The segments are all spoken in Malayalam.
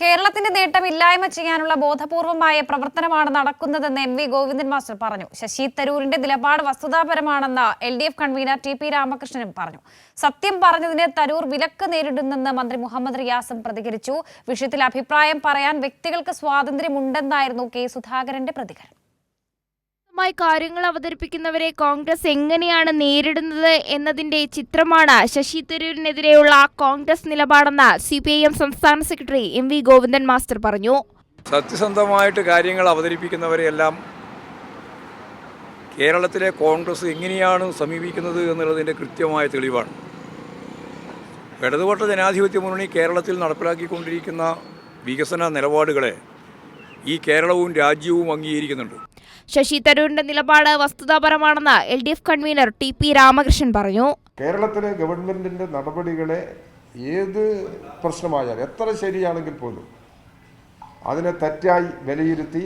കേരളത്തിന്റെ നേട്ടം ഇല്ലായ്മ ചെയ്യാനുള്ള ബോധപൂർവമായ പ്രവർത്തനമാണ് നടക്കുന്നതെന്ന് എം വി ഗോവിന്ദൻ മാസ്റ്റർ പറഞ്ഞു. ശശി തരൂരിന്റെ നിലപാട് വസ്തുതാപരമാണെന്ന് L D F convener T P രാമകൃഷ്ണനും പറഞ്ഞു. സത്യം പറഞ്ഞതിന് തരൂർ വിലക്ക് നേരിടുന്നെന്ന് മന്ത്രി മുഹമ്മദ് റിയാസും പ്രതികരിച്ചു. വിഷയത്തിൽ അഭിപ്രായം പറയാൻ വ്യക്തികൾക്ക് സ്വാതന്ത്ര്യമുണ്ടെന്നായിരുന്നു കെ സുധാകരന്റെ പ്രതികരണം. മായി കാര്യങ്ങൾ അവതരിപ്പിക്കുന്നവരെ കോൺഗ്രസ് എങ്ങനെയാണ് നേരിടുന്നത് എന്നതിന്റെ ചിത്രമാണ് ശശി തരൂരിനെതിരെയുള്ള കോൺഗ്രസ് നിലപാടെന്ന് സി പി ഐ എം സംസ്ഥാന secretary M V Govindan master പറഞ്ഞു. സത്യസന്ധമായിട്ട് കാര്യങ്ങൾ അവതരിപ്പിക്കുന്നവരെയെല്ലാം കേരളത്തിലെ കോൺഗ്രസ് എങ്ങനെയാണ് സമീപിക്കുന്നത് എന്നുള്ളതിന്റെ കൃത്യമായ തെളിവാണ്. ഇടതുപക്ഷ ജനാധിപത്യ മുന്നണി കേരളത്തിൽ നടപ്പിലാക്കിക്കൊണ്ടിരിക്കുന്ന വികസന നിലപാടുകളെ ഈ കേരളവും രാജ്യവും അംഗീകരിക്കുന്നുണ്ട്. ശശി തരൂരിന്റെ നിലപാട് വസ്തുതാപരമാണെന്ന് L D F convener T P Ramakrishnan പറഞ്ഞു. കേരളത്തിലെ ഗവൺമെന്റിന്റെ നടപടികളെ ഏത് പ്രശ്നമായാലും എത്ര ശരിയാണെങ്കിൽ പോലും അതിനെ തെറ്റായി വിലയിരുത്തി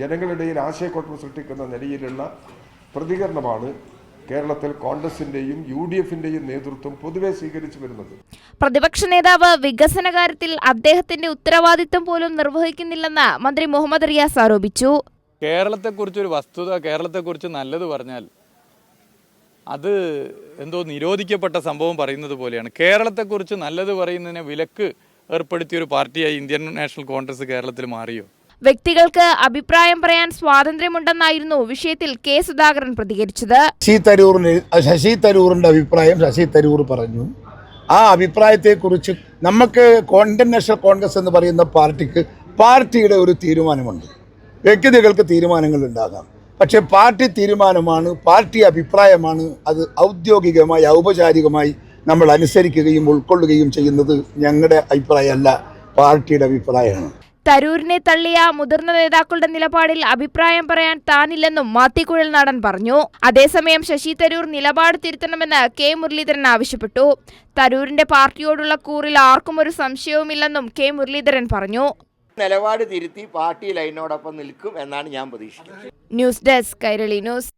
ജനങ്ങളിടയിൽ ആശയക്കുഴപ്പം സൃഷ്ടിക്കുന്ന നിലയിലുള്ള പ്രതികരണമാണ് കേരളത്തിൽ കോൺഗ്രസിന്റെയും യു ഡി എഫിന്റെയും നേതൃത്വം പൊതുവെ സ്വീകരിച്ചു വരുന്നത്. പ്രതിപക്ഷ നേതാവ് വികസന കാര്യത്തിൽ അദ്ദേഹത്തിന്റെ ഉത്തരവാദിത്തം പോലും നിർവഹിക്കുന്നില്ലെന്ന് മന്ത്രി മുഹമ്മദ് റിയാസ് ആരോപിച്ചു. കേരളത്തെക്കുറിച്ചൊരു വസ്തുത കേരളത്തെക്കുറിച്ച് നല്ലത് പറഞ്ഞാൽ അത് എന്തോ നിരോധിക്കപ്പെട്ട സംഭവം പറയുന്നത് പോലെയാണ്. കേരളത്തെക്കുറിച്ച് നല്ലത് പറയുന്നതിനെ വിലക്ക് ഏർപ്പെടുത്തിയ ഒരു പാർട്ടിയായി ഇന്ത്യൻ നാഷണൽ കോൺഗ്രസ് കേരളത്തിൽ മാറിയോ? വ്യക്തികൾക്ക് അഭിപ്രായം പറയാൻ സ്വാതന്ത്ര്യമുണ്ടെന്നായിരുന്നു വിഷയത്തിൽ കെ സുധാകരൻ പ്രതികരിച്ചത്. ശശി തരൂറിന് ശശി തരൂറിന്റെ അഭിപ്രായം ശശി തരൂർ പറഞ്ഞു. ആ അഭിപ്രായത്തെക്കുറിച്ച് നമുക്ക് നാഷണൽ കോൺഗ്രസ് എന്ന് പറയുന്ന പാർട്ടിക്ക് പാർട്ടിയുടെ ഒരു തീരുമാനമുണ്ട്. വ്യക്തികൾക്ക് തീരുമാനങ്ങൾ ഉണ്ടാകാം പക്ഷേ പാർട്ടി തീരുമാനമാണ് പാർട്ടി അഭിപ്രായമാണ് അത് ഔദ്യോഗികമായി ഔപചാരികമായി നമ്മൾ അനുസരിക്കുകയും ഉൾക്കൊള്ളുകയും ചെയ്യുന്നത് ഞങ്ങളുടെ അഭിപ്രായമല്ല പാർട്ടിയുടെ അഭിപ്രായമാണ്. തരൂരിനെ തള്ളിയ മുതിർന്ന നേതാക്കളുടെ നിലപാടിൽ അഭിപ്രായം പറയാൻ താനില്ലെന്നും മാത്തിക്കുഴൽ നാടൻ പറഞ്ഞു. അതേസമയം ശശി തരൂർ നിലപാട് തിരുത്തണമെന്ന് കെ മുരളീധരൻ ആവശ്യപ്പെട്ടു. തരൂരിന്റെ പാർട്ടിയോടുള്ള കൂറിൽ ആർക്കും ഒരു സംശയവുമില്ലെന്നും കെ മുരളീധരൻ പറഞ്ഞു. നിലപാട് തിരുത്തി പാർട്ടി ലൈനോടൊപ്പം നിൽക്കും എന്നാണ് ഞാൻ പ്രതീക്ഷിക്കുന്നത്. News desk Kairali news.